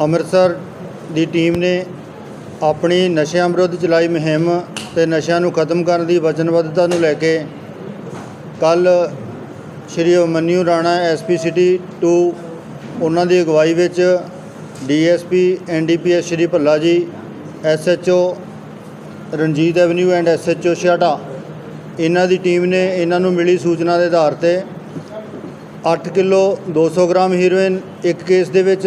ਅੰਮ੍ਰਿਤਸਰ ਦੀ team ਨੇ ਆਪਣੀ ਨਸ਼ਿਆਂ ਵਿਰੁੱਧ ਚਲਾਈ ਮੁਹਿੰਮ ਤੇ ਨਸ਼ਿਆਂ ਨੂੰ ਖਤਮ ਕਰਨ ਦੀ ਵਚਨਬੱਧਤਾ ਨੂੰ ਲੈ ਕੇ ਕੱਲ ਸ਼੍ਰੀ ਅਮਨਿਊ ਰਾਣਾ ਐਸਪੀ ਸਿਟੀ 2 ਉਹਨਾਂ ਦੀ ਅਗਵਾਈ ਵਿੱਚ DSP NDPS Shri Bhalla ji SHO Ranjit avenue and SHO Chheharta. ਇਹਨਾਂ ਦੀ ਟੀਮ ਨੇ ਇਹਨਾਂ ਨੂੰ ਮਿਲੀ ਸੂਚਨਾ ਦੇ ਆਧਾਰ ਤੇ 8 ਕਿਲੋ 200 ਗ੍ਰਾਮ ਹੀਰੋਇਨ ਇੱਕ ਕੇਸ ਦੇ ਵਿੱਚ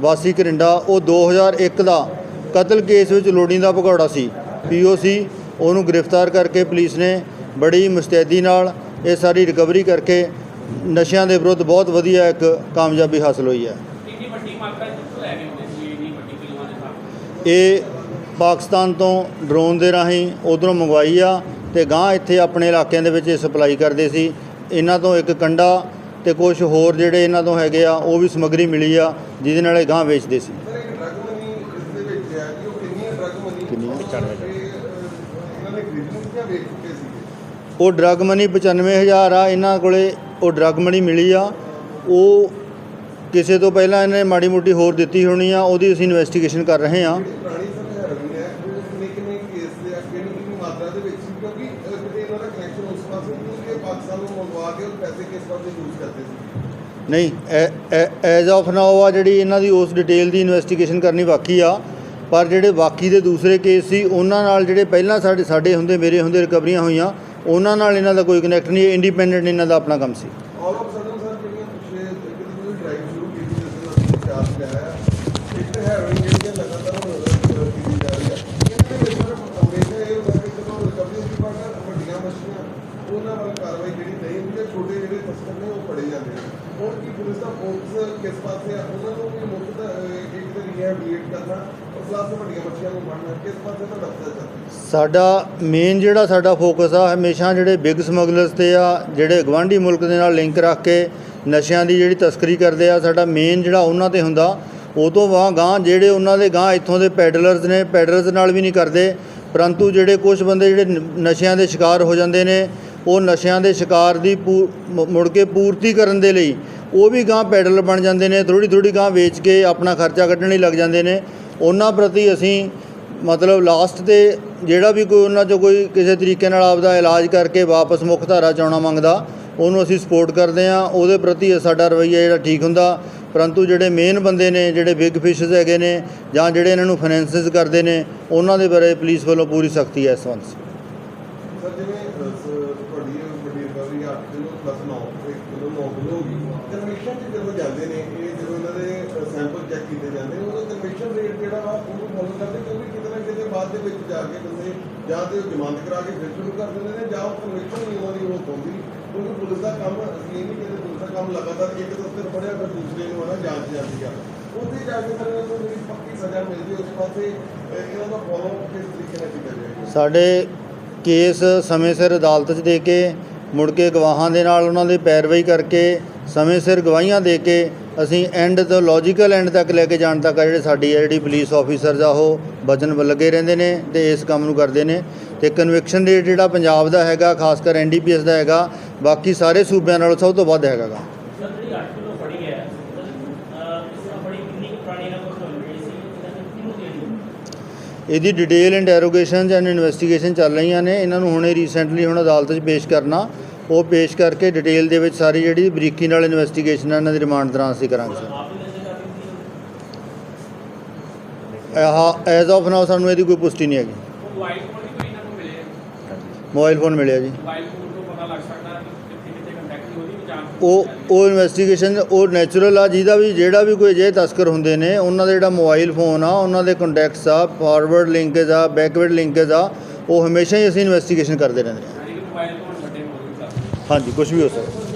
ਵਾਸੀ ਘਰਿੰਡਾ ਉਹ 2001 ਦਾ ਕਤਲ ਕੇਸ ਵਿੱਚ ਲੋੜੀਂਦਾ ਭਗੌੜਾ ਸੀ। ਪੀਓਸੀ ਉਹਨੂੰ ਗ੍ਰਿਫਤਾਰ ਕਰਕੇ ਪੁਲਿਸ ਨੇ ਬੜੀ ਮੁਸਤੈਦੀ ਨਾਲ ਇਹ ਸਾਰੀ ਰਿਕਵਰੀ ਕਰਕੇ ਨਸ਼ਿਆਂ ਦੇ ਵਿਰੁੱਧ ਬਹੁਤ ਵਧੀਆ ਇੱਕ ਕਾਮਯਾਬੀ ਹਾਸਲ ਹੋਈ ਹੈ। ਇਹ ਪਾਕਿਸਤਾਨ ਤੋਂ ਡਰੋਨ ਦੇ ਰਾਹੀਂ ਉਧਰੋਂ ਮੰਗਵਾਈ ਆ ਤੇ ਗਾਂ ਇੱਥੇ ਆਪਣੇ ਇਲਾਕਿਆਂ ਦੇ ਵਿੱਚ ਇਹ ਸਪਲਾਈ ਕਰਦੇ ਸੀ। ਇਹਨਾਂ ਤੋਂ ਇੱਕ ਕੰਡਾ ਤੇ ਕੁਝ ਹੋਰ ਜਿਹੜੇ ਇਹਨਾਂ ਤੋਂ ਹੈਗੇ ਆ ਉਹ ਵੀ ਸਮੱਗਰੀ ਮਿਲੀ ਆ ਜਿਹਦੇ ਨਾਲ ਇਹ ਗਾਂ ਵੇਚਦੇ ਸੀ। ਉਹ ਡਰਗ ਮਨੀ ਕਿੰਨੀਆਂ? ਇਹਨਾਂ ਨੇ ਖਰੀਦਣੀ ਜਾਂ ਵੇਚ ਚੁੱਕੇ ਸੀ ਉਹ ਡਰਗ ਮਨੀ 95000 ਆ ਇਹਨਾਂ ਕੋਲੇ ਉਹ ਡਰਗ ਮਨੀ ਮਿਲੀ ਆ। ਉਹ ਕਿਸੇ ਤੋਂ ਪਹਿਲਾਂ ਇਹਨੇ ਮਾੜੀ ਮੋਟੀ ਹੋਰ ਦਿੱਤੀ ਹੋਣੀ ਆ ਉਹਦੀ ਅਸੀਂ ਇਨਵੈਸਟੀਗੇਸ਼ਨ ਕਰ ਰਹੇ ਆ। ਪੁਰਾਣੀ ਹੈ ਉਹ ਕਿੰਨੇ ਕਿੰਨੇ ਕੇਸ ਦੇ ਆ ਕਿੰਨੀ ਕਿੰਨੀ ਮਾਤਰਾ ਦੇ ਵਿੱਚ ਕਿਉਂਕਿ ਕਿਤੇ ਇਹਨਾਂ ਦਾ ਕਨੈਕਸ਼ਨ ਉਸ ਪਾਸੇ ਨਹੀਂ ਕਿ ਪਾਕਿਸਤਾਨ ਨੂੰ ਮੰਗਵਾ ਕੇ ਉਹ ਪੈਸੇ ਕਿਸ ਪਾਸੇ ਯੂਜ਼ ਨਹੀਂ ਐਜ਼ ਆਫ ਨਾਓ ਆ ਜਿਹੜੀ ਇਹਨਾਂ ਦੀ ਉਸ ਡਿਟੇਲ ਦੀ ਇਨਵੈਸਟੀਗੇਸ਼ਨ ਕਰਨੀ ਬਾਕੀ ਆ, ਪਰ ਜਿਹੜੇ ਬਾਕੀ ਦੇ ਦੂਸਰੇ ਕੇਸ ਸੀ, ਉਹਨਾਂ ਨਾਲ ਜਿਹੜੇ ਪਹਿਲਾਂ ਸਾਡੇ ਸਾਡੇ ਹੁੰਦੇ, ਮੇਰੇ ਹੁੰਦੇ ਰਿਕਵਰੀਆਂ ਹੋਈਆਂ, ਉਹਨਾਂ ਨਾਲ ਇਹਨਾਂ ਦਾ ਕੋਈ ਕਨੈਕਟ ਨਹੀਂ ਇੰਡੀਪੈਂਡੈਂਟ ਇਹਨਾਂ ਦਾ ਆਪਣਾ ਕੰਮ ਸੀ ਆਲ ਆਫ ਸਡਨ ਸਰ ਜਿਹੜੀਆਂ ਪਿਛਲੇ ਇੱਕ ਦਿਨ ਤੋਂ ਡਰਾਈਵ ਸ਼ੁਰੂ ਕੀਤੀ ਜਿਸ ਨਾਲ ਅਸੀਂ ਚਾਰਜ ਲਿਆ ਹੈ ਇੱਕ ਹੈਰੋਇਨ ਜਿਹੜੀ ਹੈ ਲਗਾਤਾਰ ਹੁਣ ਕੀਤੀ ਜਾ ਰਹੀ ਹੈ ਇਹਨਾਂ ਦੇ ਵਿੱਚ ਸਰ ਹਮੇਸ਼ਾ ਇਹ ਹੁੰਦਾ ਕਿ ਜਦੋਂ ਰਿਕਵਰੀ ਦੀ ਪਾਰਟਨਰ ਵੱਡੀਆਂ ਮਛਲੀਆਂ ਉਹਨਾਂ ਵੱਲ ਕਾਰਵਾਈ ਜਿਹੜੀ ਨਹੀਂ ਹੁੰਦੀ ਹੈ ਛੋਟੇ ਜਿਹੜੇ ਤਸਕਰ ਨੇ ਉਹ ਫੜੇ ਜਾਂਦੇ ਕੀ ਪੁਲਿਸ ਦਾ ਫੋਕਸ ਕਿਸ ਪਾਸੇ ਆ? ਉਹਨਾਂ ਨੂੰ ਵੀ ਮੁੱਖ ਇੱਕ ਤਾਂ ਰੀਹੈਬਿਲਿਟ ਕਰਨਾ ਔਰ ਵੱਡੀਆਂ ਮੱਛੀਆਂ ਨੂੰ ਫੜਨਾ ਕਿਸ ਪਾਸੇ ਦਾ ਰਸਤਾ ਚੱਲਦਾ ਸਾਡਾ ਮੇਨ ਜਿਹੜਾ ਸਾਡਾ ਫੋਕਸ ਆ ਹਮੇਸ਼ਾ ਜਿਹੜੇ ਬਿਗ ਸਮਗਲਰਸ ਤੇ ਆ, ਜਿਹੜੇ ਗਵਾਂਢੀ ਮੁਲਕ ਦੇ ਨਾਲ ਲਿੰਕ ਰੱਖ ਕੇ ਨਸ਼ਿਆਂ ਦੀ ਜਿਹੜੀ ਤਸਕਰੀ ਕਰਦੇ ਆ, ਸਾਡਾ ਮੇਨ ਜਿਹੜਾ ਉਹਨਾਂ ਤੇ ਹੁੰਦਾ, ਉਹ ਤੋਂ ਬਾਅਦ ਗਾਂ ਜਿਹੜੇ ਉਹਨਾਂ ਦੇ ਗਾਂ ਇੱਥੋਂ ਦੇ ਪੈਡਲਰਸ ਨੇ ਪੈਡਲਰਸ ਨਾਲ ਵੀ ਨਹੀਂ ਕਰਦੇ, ਪਰੰਤੂ ਜਿਹੜੇ ਕੁਝ ਬੰਦੇ ਜਿਹੜੇ ਨਸ਼ਿਆਂ ਦੇ ਸ਼ਿਕਾਰ ਹੋ ਜਾਂਦੇ ਨੇ ਉਹ ਨਸ਼ਿਆਂ ਦੇ ਸ਼ਿਕਾਰ ਦੀ ਪੂ- ਮੁੜ ਕੇ ਪੂਰਤੀ ਕਰਨ ਦੇ ਲਈ ਉਹ ਵੀ ਗਾਂ ਪੈਡਲ ਬਣ ਜਾਂਦੇ ਨੇ ਥੋੜੀ ਥੋੜੀ ਗਾਂ ਵੇਚ ਕੇ ਆਪਣਾ ਖਰਚਾ ਕੱਢਣ ਲਈ ਲੱਗ ਜਾਂਦੇ ਨੇ। ਉਹਨਾਂ ਪ੍ਰਤੀ ਅਸੀਂ ਮਤਲਬ ਲਾਸਟ ਤੇ ਜਿਹੜਾ ਵੀ ਕੋਈ ਉਹਨਾਂ 'ਚੋਂ ਕੋਈ ਕਿਸੇ ਤਰੀਕੇ ਨਾਲ ਆਪਦਾ ਇਲਾਜ ਕਰਕੇ ਵਾਪਸ ਮੁੱਖ ਧਾਰਾ 'ਚ ਆਉਣਾ ਮੰਗਦਾ, ਉਹਨੂੰ ਅਸੀਂ ਸਪੋਰਟ ਕਰਦੇ ਆ ਉਹਦੇ ਪ੍ਰਤੀ ਸਾਡਾ ਰਵੱਈਆ ਜਿਹੜਾ ਠੀਕ ਹੁੰਦਾ। ਪਰੰਤੂ ਜਿਹੜੇ ਮੇਨ ਬੰਦੇ ਨੇ, ਜਿਹੜੇ ਬਿਗ ਫਿਸ਼ਸ ਹੈਗੇ ਨੇ ਜਾਂ ਜਿਹੜੇ ਇਹਨਾਂ ਨੂੰ ਫਾਈਨੈਂਸਿਸ ਕਰਦੇ ਨੇ, ਉਹਨਾਂ ਦੇ ਬਾਰੇ ਪੁਲਿਸ ਵੱਲੋਂ ਪੂਰੀ ਸਖਤੀ ਹੈ ਇਸ ਸੰਬੰਧ ਸਰ, ਜਿਵੇਂ ਤੁਹਾਡੀ ਵੱਡੀ recovery 8 kilo plus 9 1 kilo 9 kilo ਹੋ ਗਈ ਕਨਵੈਕਸ਼ਨ ਚ ਜਦੋਂ ਜਾਂਦੇ ਨੇ, ਇਹ ਜਦੋਂ ਇਹਨਾਂ ਦੇ ਸੈਂਪਲ ਚੈੱਕ ਕੀਤੇ ਜਾਂਦੇ ਉਹਦਾ ਕਨਵੈਕਸ਼ਨ ਰੇਟ ਜਿਹੜਾ ਵਾ, ਉਹਨੂੰ ਫੋਲੋ ਕਰਦੇ ਕਿਉਂਕਿ ਕਿਤੇ ਨਾ ਕਿਤੇ ਬਾਅਦ ਦੇ ਵਿੱਚ ਜਾ ਕੇ ਬੰਦੇ ਜਾਂ ਤੇ ਜ਼ਮਾਨਤ ਕਰਾ ਕੇ ਫਿਰ ਸ਼ੁਰੂ ਕਰ ਦਿੰਦੇ ਨੇ, ਜਾਂ ਉਹ ਕਨਵੈਕਸ਼ਨ ਨਹੀਂ ਉਹਨਾਂ ਦੀ ਉਹ ਹੁੰਦੀ ਕਿਉਂਕਿ ਪੁਲਿਸ ਦਾ ਕੰਮ, ਅਸੀਂ ਨਹੀਂ ਕਹਿੰਦੇ ਪੁਲਿਸ ਦਾ ਕੰਮ ਲਗਾਤਾਰ ਇੱਕ ਦਫ਼ਤਰ ਫੜਿਆ ਫਿਰ ਦੂਸਰੇ ਨੂੰ ਹਨਾ ਜਾਂਚ ਜਾਂਦੀ ਆ। ਉੱਥੇ ਜਾ ਕੇ ਫਿਰ ਇਹਨਾਂ ਨੂੰ ਪੱਕੀ ਸਜ਼ਾ ਮਿਲਦੀ ਉਸ ਪਾਸੇ ਇਹਨਾਂ ਦਾ ਫੋਲੋ ਕਿਸ ਤਰੀਕੇ ਨਾਲ ਕੀਤਾ ਜਾਏਗਾ? ਸਾਡੇ ਕੇਸ ਸਮੇਂ ਸਿਰ ਅਦਾਲਤ 'ਚ ਦੇ ਕੇ, ਮੁੜ ਕੇ ਗਵਾਹਾਂ ਦੇ ਨਾਲ ਉਹਨਾਂ ਦੀ ਪੈਰਵਾਈ ਕਰਕੇ, ਸਮੇਂ ਸਿਰ ਗਵਾਹੀਆਂ ਦੇ ਕੇ ਅਸੀਂ ਐਂਡ ਤੋਂ ਲੌਜੀਕਲ ਐਂਡ ਤੱਕ ਲੈ ਕੇ ਜਾਣ ਤੱਕ ਆ ਜਿਹੜੇ ਸਾਡੀ ਆ ਜਿਹੜੀ ਪੁਲਿਸ ਆਫੀਸਰਸ ਆ ਉਹ ਵਚਨ ਲੱਗੇ ਰਹਿੰਦੇ ਨੇ ਤੇ ਇਸ ਕੰਮ ਨੂੰ ਕਰਦੇ ਨੇ। ਤੇ ਕਨਵਿਕਸ਼ਨ ਰੇਟ ਜਿਹੜਾ ਪੰਜਾਬ ਦਾ ਹੈਗਾ, ਖਾਸ ਕਰ ਐਨਡੀਪੀਐਸ ਦਾ ਹੈਗਾ, ਬਾਕੀ ਸਾਰੇ ਸੂਬਿਆਂ ਨਾਲੋਂ ਸਭ ਤੋਂ ਵੱਧ ਹੈਗਾ ਇਹਦੀ ਡਿਟੇਲ ਇੰਟਰੋਗੇਸ਼ਨਸ ਐਂਡ ਇਨਵੈਸਟੀਗੇਸ਼ਨ ਚੱਲ ਰਹੀਆਂ ਨੇ। ਇਹਨਾਂ ਨੂੰ ਹੁਣੇ ਰੀਸੈਂਟਲੀ ਹੁਣ ਅਦਾਲਤ 'ਚ ਪੇਸ਼ ਕਰਨਾ। ਉਹ ਪੇਸ਼ ਕਰਕੇ ਡਿਟੇਲ ਦੇ ਵਿੱਚ ਸਾਰੀ ਜਿਹੜੀ ਬਰੀਕੀ ਨਾਲ ਇਨਵੈਸਟੀਗੇਸ਼ਨ ਇਹਨਾਂ ਦੀ ਰਿਮਾਂਡ ਦੌਰਾਨ ਅਸੀਂ ਕਰਾਂਗੇ ਆਹ ਐਜ਼ ਆਫ ਨਾਓ ਸਾਨੂੰ ਇਹਦੀ ਕੋਈ ਪੁਸ਼ਟੀ ਨਹੀਂ ਹੈਗੀ। ਮੋਬਾਈਲ ਫੋਨ ਵੀ ਕੋਈ ਇਹਨਾਂ ਨੂੰ ਮਿਲੇ ਮੋਬਾਈਲ ਫੋਨ ਮਿਲਿਆ ਜੀ। ਮੋਬਾਈਲ ਫੋਨ ਤੋਂ ਪਤਾ ਲੱਗ ਸਕਦਾ ਕਿ ਕਿੱਥੇ ਕਿੱਥੇ ਕੰਟੈਕਟ ਉਹਦੀ ਵੀ ਜਾਂਚ ਉਹ ਉਹ ਇਨਵੈਸਟੀਗੇਸ਼ਨ ਉਹ ਨੈਚੁਰਲ ਆ ਜਿਹਦਾ ਵੀ ਜਿਹੜਾ ਵੀ ਕੋਈ ਅਜਿਹੇ ਤਸਕਰ ਹੁੰਦੇ ਨੇ ਉਹਨਾਂ ਦਾ ਜਿਹੜਾ ਮੋਬਾਈਲ ਫੋਨ ਆ ਉਹਨਾਂ ਦੇ ਕੰਟੈਕਟਸ ਆ ਫਾਰਵਰਡ ਲਿੰਕੇਜ ਆ ਬੈਕਵਰਡ ਲਿੰਕੇਜ ਆ ਉਹ ਹਮੇਸ਼ਾ ਹੀ ਅਸੀਂ ਇਨਵੈਸਟੀਗੇਸ਼ਨ ਕਰਦੇ ਰਹਿੰਦੇ ਹਾਂ। ਹਾਂਜੀ ਕੁਝ ਵੀ ਹੋ ਸਕਦਾ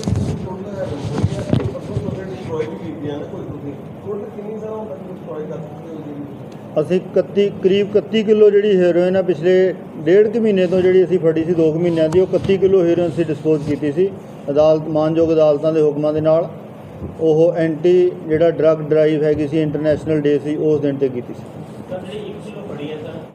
ਅਸੀਂ 31 ਕਰੀਬ 31 ਕਿਲੋ ਜਿਹੜੀ ਹੈਰੋਇਨ ਆ ਪਿਛਲੇ ਡੇਢ ਕੁ ਮਹੀਨੇ ਤੋਂ ਜਿਹੜੀ ਅਸੀਂ ਫੜੀ ਸੀ 2 ਕੁ ਮਹੀਨਿਆਂ ਦੀ ਉਹ 31 ਕਿਲੋ ਹੈਰੋਇਨ ਅਸੀਂ ਡਿਸਪੋਜ਼ ਕੀਤੀ ਸੀ। ਅਦਾਲਤ, ਮਾਨਯੋਗ ਅਦਾਲਤਾਂ ਦੇ ਹੁਕਮਾਂ ਦੇ ਨਾਲ ਉਹ ਐਂਟੀ ਜਿਹੜਾ ਡਰੱਗ ਡਰਾਈਵ ਹੈਗੀ ਸੀ ਇੰਟਰਨੈਸ਼ਨਲ ਡੇ ਸੀ, ਉਸ ਦਿਨ ਤੇ ਕੀਤੀ ਸੀ